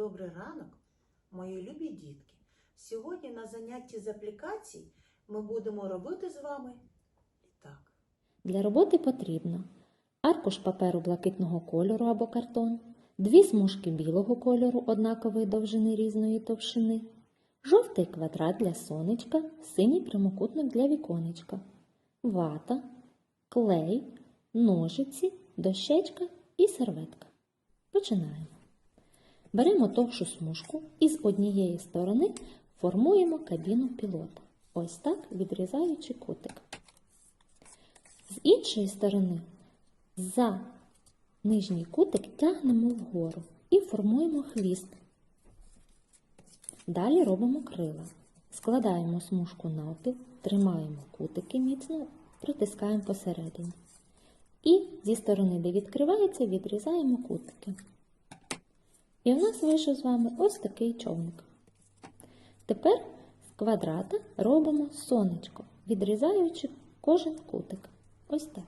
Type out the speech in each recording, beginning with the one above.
Добрий ранок, мої любі дітки. Сьогодні на занятті з аплікацій ми будемо робити з вами літак. Для роботи потрібно аркуш паперу блакитного кольору або картон, дві смужки білого кольору однакової довжини різної товщини, жовтий квадрат для сонечка, синій прямокутник для віконечка, вата, клей, ножиці, дощечка і серветка. Починаємо. Беремо товшу смужку і з однієї сторони формуємо кабіну пілота. Ось так відрізаючи кутик. З іншої сторони за нижній кутик тягнемо вгору і формуємо хвіст. Далі робимо крила. Складаємо смужку навпіл, тримаємо кутики міцно, притискаємо посередині. І зі сторони, де відкривається, відрізаємо кутики. І в нас вийшов з вами ось такий човник. Тепер з квадрата робимо сонечко, відрізаючи кожен кутик. Ось так.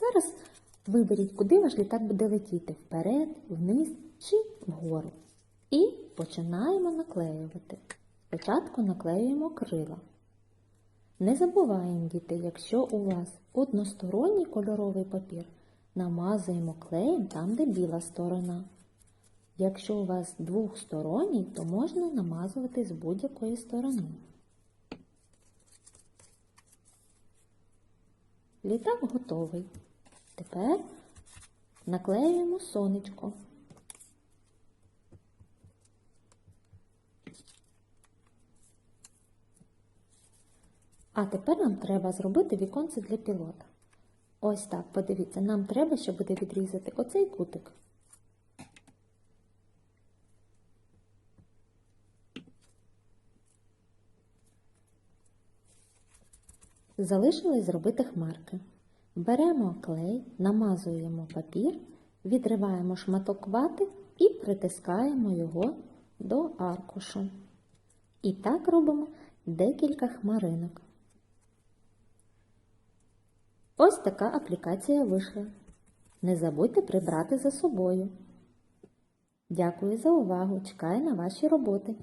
Зараз виберіть, куди ваш літак буде летіти вперед, вниз чи вгору. І починаємо наклеювати. Спочатку наклеюємо крила. Не забуваємо, діти, якщо у вас односторонній кольоровий папір, намазуємо клеєм там, де біла сторона. Якщо у вас двохсторонній, то можна намазувати з будь-якої сторони. Літак готовий. Тепер наклеюємо сонечко. А тепер нам треба зробити віконце для пілота. Ось так, подивіться, нам треба, щоб буде відрізати оцей кутик. Залишилось зробити хмарки. Беремо клей, намазуємо папір, відриваємо шматок вати і притискаємо його до аркушу. І так робимо декілька хмаринок. Ось така аплікація вийшла. Не забудьте прибрати за собою. Дякую за увагу! Чекаю на ваші роботи.